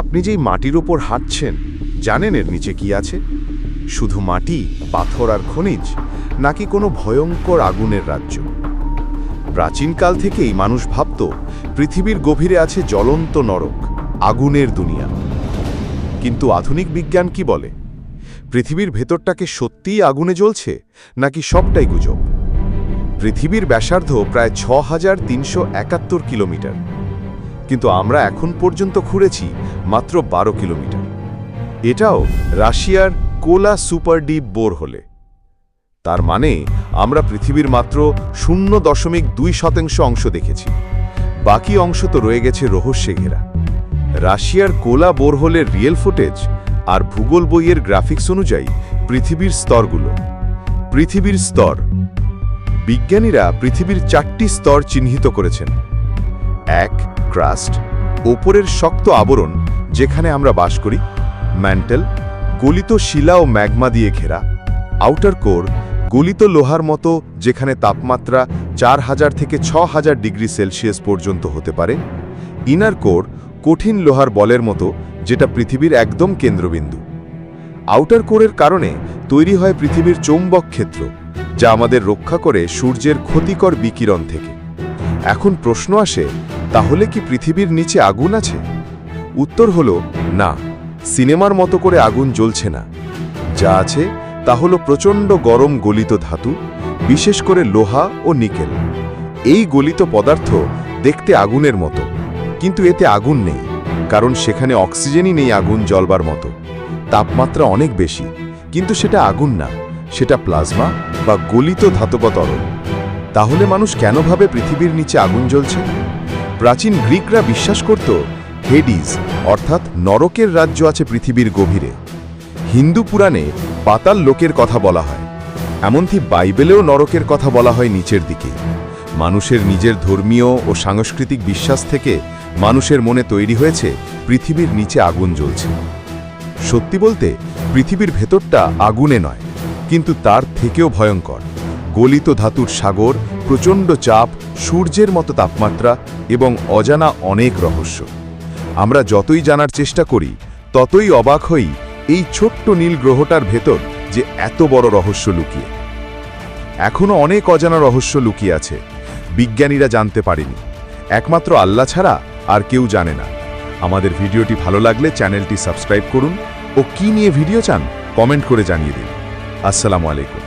আপনি যেই মাটির ওপর হাঁটছেন, জানেন এর নিচে কি আছে? শুধু মাটি, পাথর আর খনিজ, নাকি কোনো ভয়ঙ্কর আগুনের রাজ্য? প্রাচীনকাল থেকেই মানুষ ভাবত, পৃথিবীর গভীরে আছে জ্বলন্ত নরক, আগুনের দুনিয়া। কিন্তু আধুনিক বিজ্ঞান কি বলে? পৃথিবীর ভেতরটাকে সত্যিই আগুনে জ্বলছে, নাকি সবটাই গুজব? পৃথিবীর ব্যাসার্ধ প্রায় ছ হাজার তিনশো একাত্তর কিলোমিটার। কিন্তু আমরা এখন পর্যন্ত ঘুরেছি মাত্র বারো কিলোমিটার। এটাও রাশিয়ার কোলা সুপার ডিপ বোর হলে। তার মানে আমরা পৃথিবীর মাত্র শূন্য দশমিক দুই শতাংশ অংশ দেখেছি। বাকি অংশ তো রয়ে গেছে রহস্যে ঘেরা। রাশিয়ার কোলা বোরহোলের রিয়েল ফুটেজ আর ভূগোল বইয়ের গ্রাফিক্স অনুযায়ী পৃথিবীর স্তরগুলো। পৃথিবীর স্তর। বিজ্ঞানীরা পৃথিবীর চারটি স্তর চিহ্নিত করেছেন। এক ক্রাস্ট, ওপরের শক্ত আবরণ যেখানে আমরা বাস করি, ম্যান্টেল, গলিত শিলা ও ম্যাগমা দিয়ে ঘেরা। আউটার কোর, গলিত লোহার মতো যেখানে তাপমাত্রা চার হাজার থেকে ছ হাজার ডিগ্রি সেলসিয়াস পর্যন্ত হতে পারে। ইনার কোর, কঠিন লোহার বলের মতো যেটা পৃথিবীর একদম কেন্দ্রবিন্দু। আউটার কোরের কারণে তৈরি হয় পৃথিবীর চৌম্বক ক্ষেত্র, যা আমাদের রক্ষা করে সূর্যের ক্ষতিকর বিকিরণ থেকে। এখন প্রশ্ন আসে তাহলে কি পৃথিবীর নিচে আগুন আছে? উত্তর হল, না। সিনেমার মতো করে আগুন জ্বলছে না। যা আছে তা হল প্রচণ্ড গরম গলিত ধাতু, বিশেষ করে লোহা ও নিকেল। এই গলিত পদার্থ দেখতে আগুনের মতো, কিন্তু এতে আগুন নেই, কারণ সেখানে অক্সিজেনই নেই আগুন জ্বলবার মতো। তাপমাত্রা অনেক বেশি, কিন্তু সেটা আগুন না, সেটা প্লাজমা বা গলিত ধাতব তরল। তাহলে মানুষ কেন ভাবে পৃথিবীর নিচে আগুন জ্বলছে? প্রাচীন গ্রিকরা বিশ্বাস করত, হেডিজ, অর্থাৎ নরকের রাজ্য আছে পৃথিবীর গভীরে। হিন্দু পুরাণে পাতাল লোকের কথা বলা হয়, এমনকি বাইবেলেও নরকের কথা বলা হয় নিচের দিকে। মানুষের নিজের ধর্মীয় ও সাংস্কৃতিক বিশ্বাস থেকে মানুষের মনে তৈরি হয়েছে পৃথিবীর নিচে আগুন জ্বলছে। সত্যি বলতে, পৃথিবীর ভেতরটা আগুনে নয়, কিন্তু তার থেকেও ভয়ঙ্কর। গলিত ধাতুর সাগর প্রচণ্ড চাপ, সূর্যের মতো তাপমাত্রা এবং অজানা অনেক রহস্য। আমরা যতই জানার চেষ্টা করি, ততই অবাক হই এই ছোট্ট নীল গ্রহটার ভেতর যে এত বড় রহস্য লুকিয়ে। এখনও অনেক অজানা রহস্য লুকিয়ে আছে, বিজ্ঞানীরা জানতে পারেনি। একমাত্র আল্লাহ ছাড়া আর কেউ জানে না। আমাদের ভিডিওটি ভালো লাগলে চ্যানেলটি সাবস্ক্রাইব করুন ও কি নিয়ে ভিডিও চান কমেন্ট করে জানিয়ে দিন। আসসালামু আলাইকুম।